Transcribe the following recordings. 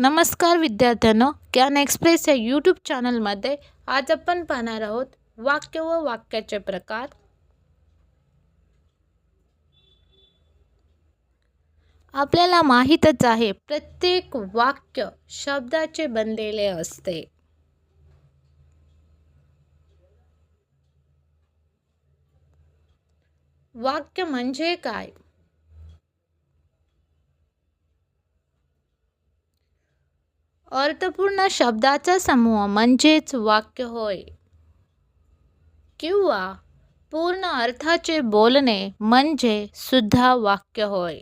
नमस्कार विद्यार्थ्यांनो ज्ञान एक्सप्रेस या यूट्यूब चॅनलमध्ये आज आपण पाहणार आहोत वाक्य व वाक्याचे प्रकार. आपल्याला माहीतच आहे प्रत्येक वाक्य शब्दाचे बनलेले असते. वाक्य म्हणजे काय? अर्थपूर्ण शब्दाचा समूह म्हणजेच वाक्य होय. किंवा पूर्ण अर्थाचे बोलणे म्हणजे सुद्धा वाक्य होय.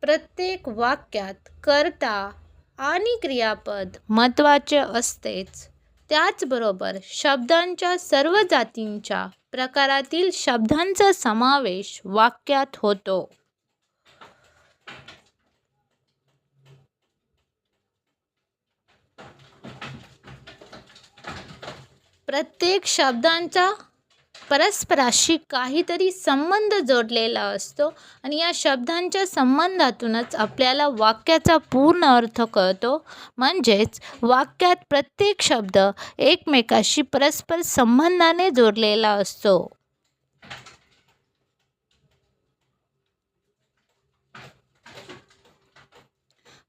प्रत्येक वाक्यात कर्ता आणि क्रियापद महत्त्वाचे असतेच. त्याचबरोबर शब्दांच्या सर्व जातींच्या प्रकारातील शब्दांचा समावेश वाक्यात होतो. प्रत्येक शब्दांचा परस्पराशी काहीतरी संबंध जोडलेला असतो आणि या शब्दांच्या संबंधातूनच आपल्याला वाक्याचा पूर्ण अर्थ कळतो. म्हणजेच वाक्यात प्रत्येक शब्द एकमेकाशी परस्पर संबंधाने जोडलेला असतो.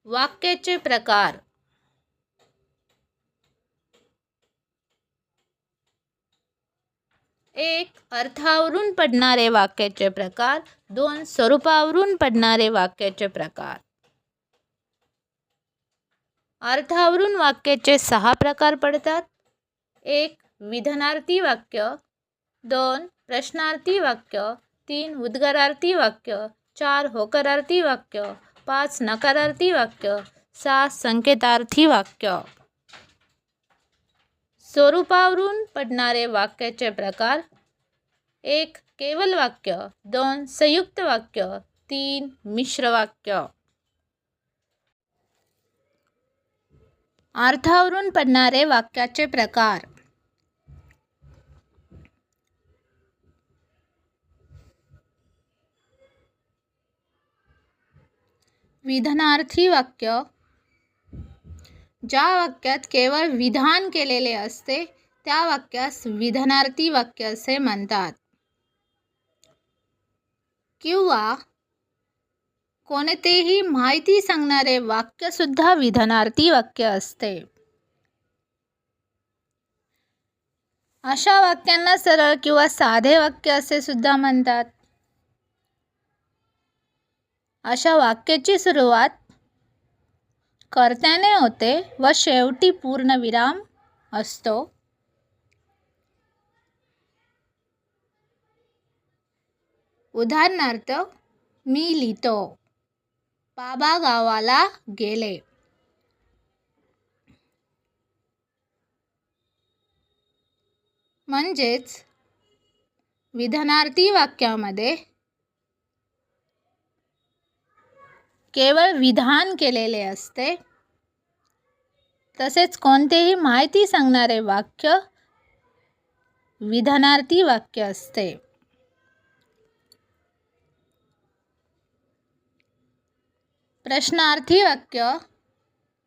वाक्याचे प्रकार एक अर्थावरून पडणारे वाक्याचे प्रकार. दोन स्वरूपावरून पडणारे वाक्याचे प्रकार. अर्थावरून वाक्याचे सहा प्रकार पडतात. एक विधानार्थी वाक्य. दोन प्रश्नार्थी वाक्य. तीन उद्गारार्थी वाक्य. चार होकारार्थी वाक्य. पाच नकारार्थी वाक्य. सहा संकेतार्थी वाक्य. स्वरूपावरून पडणारे वाक्याचे प्रकार. एक केवल वाक्य. दोन संयुक्त वाक्य. तीन मिश्र वाक्य. अर्थावरून पडणारे वाक्याचे प्रकार. विधानार्थी वाक्य. ज्या वाक्यात केवळ विधान केलेले असते त्या वाक्यास विधानार्थी वाक्य असे म्हणतात. किंवा कोणतेही माहिती सांगणारे वाक्य सुद्धा विधानार्थी वाक्य असते. अशा वाक्यांना सरळ किंवा साधे वाक्य असे सुद्धा म्हणतात. अशा वाक्याची सुरुवात कर्त्याने होते व शेवटी पूर्णविराम असतो. उदाहरणार्थ मी लिहितो बाबा गावाला गेले. म्हणजेच विधानार्थी वाक्यामध्ये केवळ विधान केलेले असते. तसेच कोणतेही माहिती सांगणारे वाक्य विधानार्थी वाक्य असते. प्रश्नार्थी वाक्य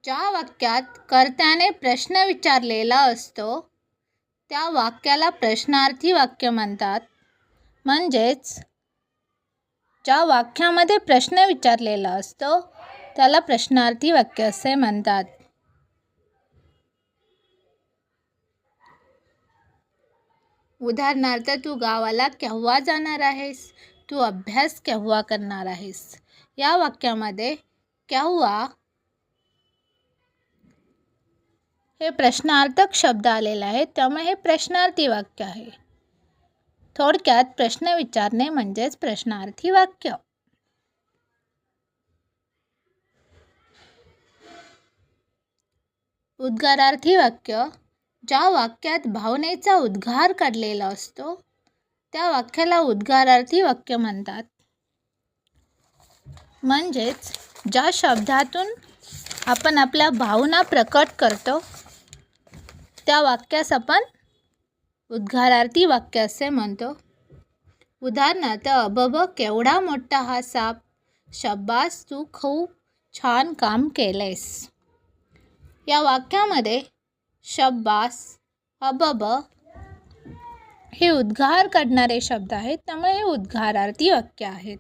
ज्या वाक्यात कर्त्याने प्रश्न विचारलेला असतो त्या वाक्याला प्रश्नार्थी वाक्य म्हणतात. म्हणजेच ज्या वाक्यामध्ये प्रश्न विचारलेला असतो त्याला प्रश्नार्थी वाक्य असे म्हणतात. उदाहरणार्थ तू गावाला केव्हा जाणार आहेस? तू अभ्यास केव्हा करणार आहेस? या वाक्यामध्ये केव्हा? हे प्रश्नार्थक शब्द आलेला आहे त्यामुळे हे प्रश्नार्थी वाक्य आहे. थोडक्यात प्रश्न विचारणे म्हणजेच प्रश्नार्थी वाक्य. उद्गारार्थी वाक्य ज्या वाक्यात भावनेचा उद्गार काढलेला असतो त्या वाक्याला उद्गारार्थी वाक्य म्हणतात. म्हणजेच ज्या शब्दातून आपण आपल्या भावना प्रकट करतो त्या वाक्यास आपण उद्गारार्थी वाक्य असे म्हणतो उदाहरणार्थ अबब केवढा मोठा हा साप शब्बास तू खूप छान काम केलेस या वाक्यामध्ये शब्बास अबब हे उद्गार काढणारे शब्द आहेत त्यामुळे हे उद्गारार्थी वाक्य आहेत.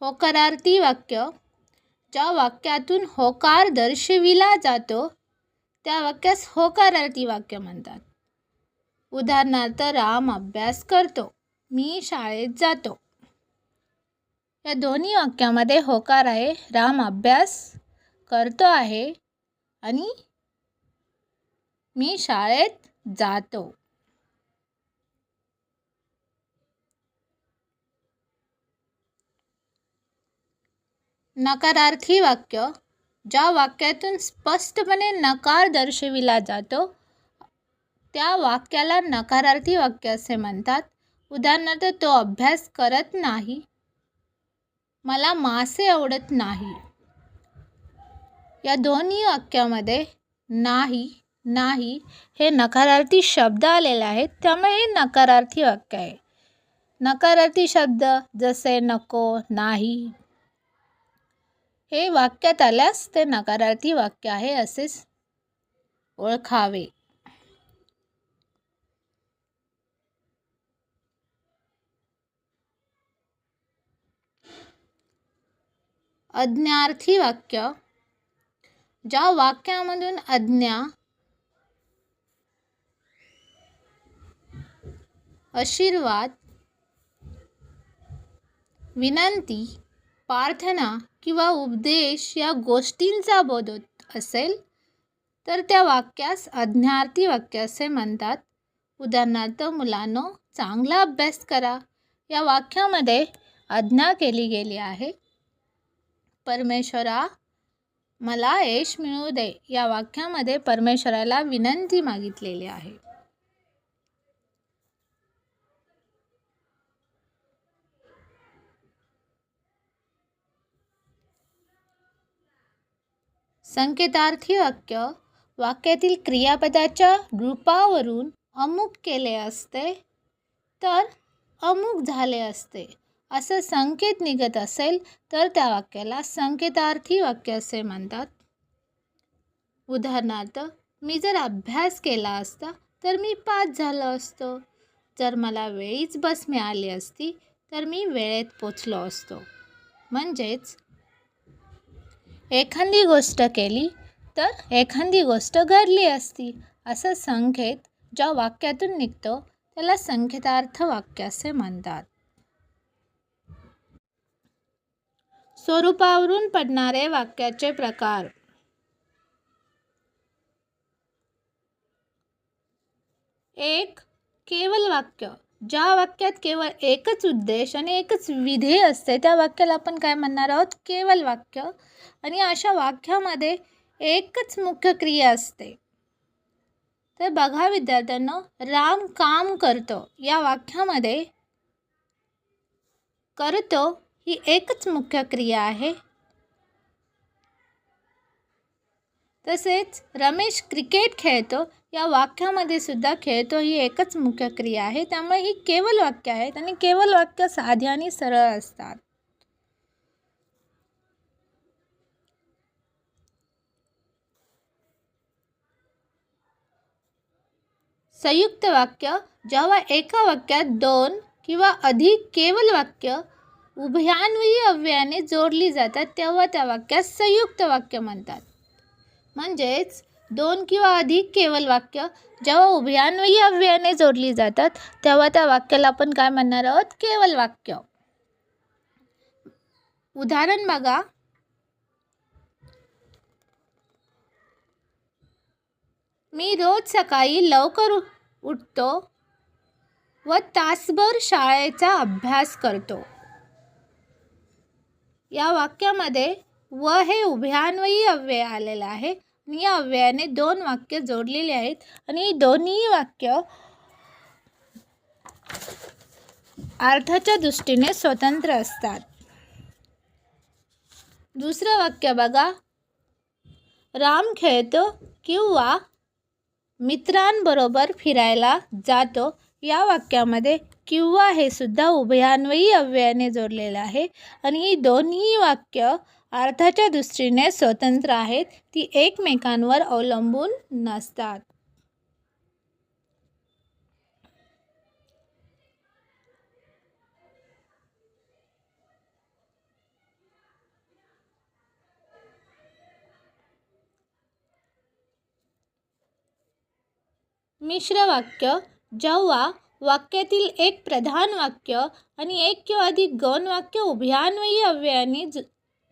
होकारार्थी वाक्य ज्या वाक्यातून होकार दर्शविला जातो त्या वाक्यास होकारार्थी वाक्य म्हणतात. उदाहरणार्थ राम अभ्यास करतो. मी शाळेत जातो. या दोन्ही वाक्यामध्ये होकार आहे. राम अभ्यास करतो आहे आणि मी शाळेत जातो. नकारार्थी वाक्य ज्या वाक्यातून स्पष्टपणे नकार दर्शविला जातो त्या वाक्याला नकारार्थी वाक्य असे म्हणतात. उदाहरणार्थ तो अभ्यास करत नाही. मला मासे आवडत नाही. या दोन्ही वाक्यामध्ये नाही नाही हे नकारार्थी शब्द आलेले आहेत. त्यामुळे हे नकारार्थी वाक्य आहे. नकारार्थी शब्द जसे नको नाही हे वाक्यात आल्यास ते नकारार्थी वाक्य आहे असेच ओळखावे. अज्ञार्थी वाक्य. ज्या वाक्यामधून अज्ञा आशीर्वाद विनंती प्रार्थना किंवा उपदेश या गोष्टींचा बोध होत असेल तर त्या वाक्यास अज्ञार्थी वाक्य असे म्हणतात. उदाहरणार्थ मुलांनो चांगला अभ्यास करा. या वाक्यामध्ये आज्ञा केली गेली आहे. परमेश्वरा मला यश मिळू दे. या वाक्यामध्ये परमेश्वराला विनंती मागितलेली आहे. संकेतार्थी वाक्य वाक्यातील क्रियापदाच्या रूपावरून अमुक केले असते तर अमुक झाले असते. असं संकेत निघत असेल तर त्या वाक्याला संकेतार्थी वाक्य असे म्हणतात. उदाहरणार्थ मी जर अभ्यास केला असता तर मी पास झालो असतो. जर मला वेळीच बस मिळाली असती तर मी वेळेत पोचलो असतो. म्हणजेच एखादी गोष्ट केली तर एखादी गोष्ट घडली असती असं संकेत ज्या वाक्यातून निघतो त्याला संकेतार्थ वाक्य असे म्हणतात. स्वरूपावरून पडणारे वाक्याचे प्रकार. एक केवल वाक्य. ज्या वाक्यात केवळ एकच उद्देश आणि एकच विधेय असते त्या वाक्याला आपण काय म्हणणार आहोत? केवल वाक्य. आणि अशा वाक्यामध्ये एकच मुख्य क्रिया असते. तर बघा विद्यार्थ्यांना राम काम करतो. या वाक्यामध्ये करतो ही एकच मुख्य क्रिया आहे. तसेच रमेश क्रिकेट खेळतो. या वाक्यामध्ये सुद्धा खेळतो ही एकच मुख्य क्रिया आहे. त्यामुळे ही केवल वाक्य आहेत आणि केवल वाक्य साधी आणि सरळ असतात. संयुक्त वाक्य जेव्हा एका वाक्यात दोन किंवा अधिक केवल वाक्य उभयान्वयी अव्ययाने जोडली जातात तेव्हा त्या वाक्यात संयुक्त वाक्य म्हणतात. म्हणजेच दोन किंवा अधिक केवल वाक्य जेव्हा उभयान्वयी अव्ययाने जोडली जातात तेव्हा त्या वाक्याला आपण काय म्हणणार आहोत? केवल वाक्य. उदाहरण बघा. मी रोज सकाळी लवकर उठतो व तासभर शाळेचा अभ्यास करतो. या वाक्यामध्ये व हे उभयान्वयी अव्यय आलेलं आहे. आणि या अव्ययाने दोन वाक्य जोडलेली आहेत आणि दोन्ही वाक्य अर्थाच्या दृष्टीने स्वतंत्र असतात. दुसरं वाक्य बघा. राम खेळतो किंवा मित्रांबरोबर फिरायला जातो. या वाक्यामध्ये किंवा हे सुद्धा उभयान्वयी अव्ययाने जोडलेलं आहे. आणि ही दोन्ही वाक्य अर्थाच्या दृष्टीने स्वतंत्र आहेत ती एकमेकांवर अवलंबून नसतात. मिश्र वाक्य जेव्हा वाक्यातील एक प्रधान वाक्य आणि एक किंवा अधिक गौण वाक्य उभयान्वयी अव्ययाने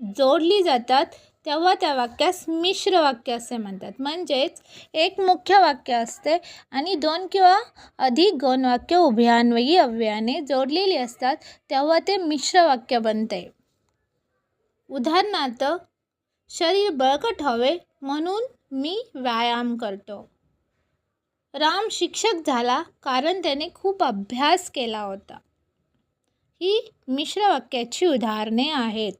जोडली जातात तेव्हा त्या वाक्यास मिश्र वाक्य असे म्हणतात. म्हणजेच एक मुख्य वाक्य असते आणि दोन किंवा अधिक गौण वाक्य उभयान्वयी अव्ययाने जोडलेली असतात तेव्हा ते मिश्र वाक्य बनते. उदाहरणार्थ शरीर बळकट हवे म्हणून मी व्यायाम करतो. राम शिक्षक झाला कारण त्याने खूप अभ्यास केला होता. ही मिश्र वाक्याची उदाहरणे आहेत.